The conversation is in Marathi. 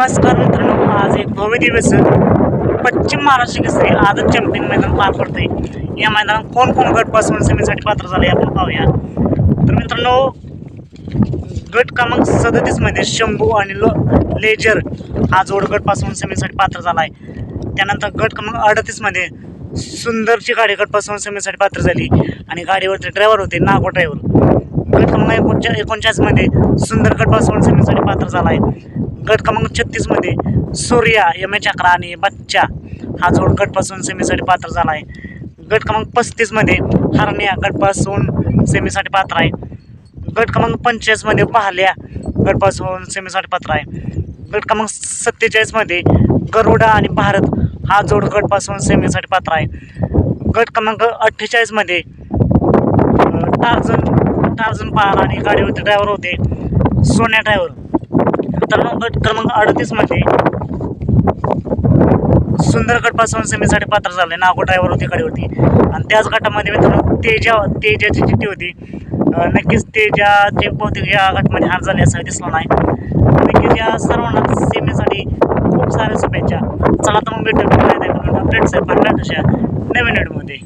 नमस्कार मित्रांनो आज एक भव्य दिवस पश्चिम महाराष्ट्र केसरी आजच चॅम्पियन मैदान पार पडते या मैदानात कोण कोण गटपासून सेमीसाठी पात्र झाले आपण पाहूया. तर मित्रांनो गट क्रमांक सदतीसमध्ये शंभू आणि ल लेजर हा जोड गटपासून सेमीसाठी पात्र झाला आहे त्यानंतर गट क्रमांक अडतीसमध्ये सुंदरची गाडी गटपासून सेमीसाठी पात्र झाली. आणि गाडीवरचे ड्रायव्हर होते नागो ड्रायव्हर गट क्रमांक एकोणच्या एकोणचाळीसमध्ये सुंदर गटपासून सेमीसाठी पात्र झाला आहे गट क्रमांक छत्तीसमध्ये सूर्या यमे चक्रा आणि बच्चा. हा जोड गटपासून सेमीसाठी पात्र झाला आहे गट क्रमांक पस्तीसमध्ये हरण्या गटपासून सेमीसाठी पात्र आहे. गट क्रमांक पंचेचाळीसमध्ये पाहल्या गटपासून सेमीसाठी पात्र आहे. गट क्रमांक सत्तेचाळीसमध्ये गरुडा आणि भारत हा जोड गटपासून सेमीसाठी पात्र आहे. गट क्रमांक अठ्ठेचाळीसमध्ये टार्झन टार्झन पहार आणि गाडीवरती ड्रायव्हर होते. सोन्या ड्रायव्हर मित्रांनो गट क्रमांक अडतीसमध्ये सुंदर गटपासून सेमीसाठी पात्र झाले. नागो ड्रायव्हर होते गाडीवरती आणि त्याच गटामध्ये मित्रांनो तेजा तेजाची चिठ्ठी होती. नक्कीच नक्कीच तेजाचे बहुतेक या गटामध्ये हार झाले असं दिसलं नाही. नक्कीच या सर्वांना सेमीसाठी खूप साऱ्या शुभेच्छा. चला तर मग भेटू अपडेट्स आहे नवीन व्हिडिओमध्ये